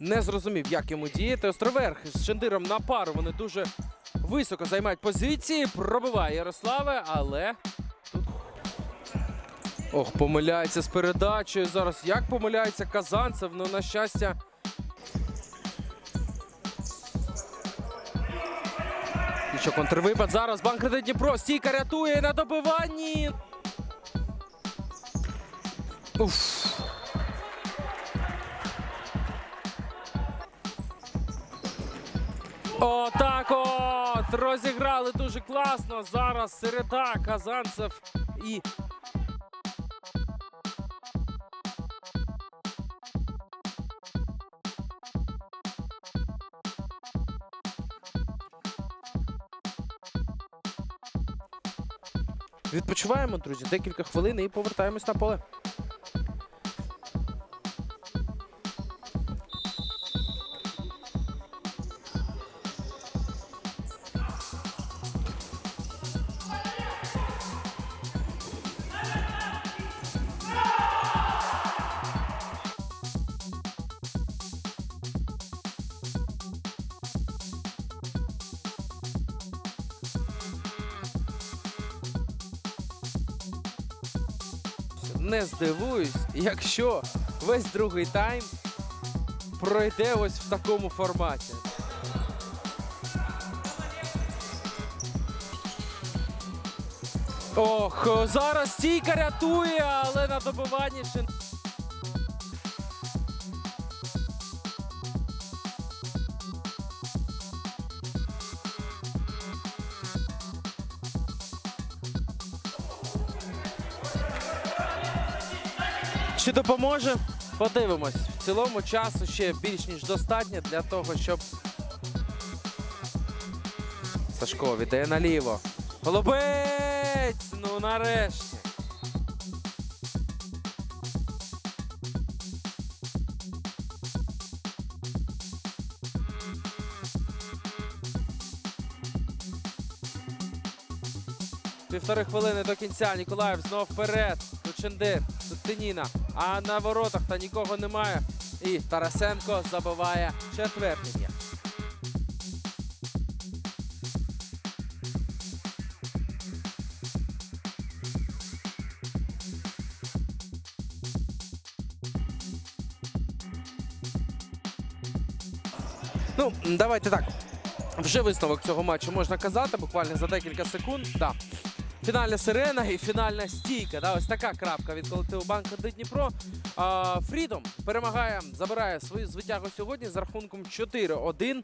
не зрозумів, як йому діяти. Островерх з Шендиром на пару. Вони дуже високо займають позиції. Пробиває Ярославе, але. Ох, помиляється з передачею. Зараз як помиляється Казанцев, ну на щастя. І що контрвипад зараз банк «Кредит Дніпро. Стійка рятує на добиванні. Уф. Отак от! Розіграли дуже класно. Зараз середа Казанцев і. Відпочиваємо, друзі, декілька хвилин і повертаємось на поле. Не здивуюсь, якщо весь другий тайм пройде ось в такому форматі. Ох, зараз стійка рятує, але на добиванні ще. Чи допоможе? Подивимось. В цілому часу ще більш ніж достатньо для того, щоб. Сашко віддає наліво. Голубець! Ну нарешті. Півтори хвилини до кінця. Ніколаєв знов вперед. Тут Шендир, тут Теніна. А на воротах та нікого немає. І Тарасенко забиває четвертий. Ну, давайте так. Вже висновок цього матчу можна казати, буквально за декілька секунд. Да. Фінальна сирена і фінальна стійка. Да, ось така крапка від колективу банка до Дніпро. Фрідом перемагає, забирає свою звитягу сьогодні з рахунком 4-1.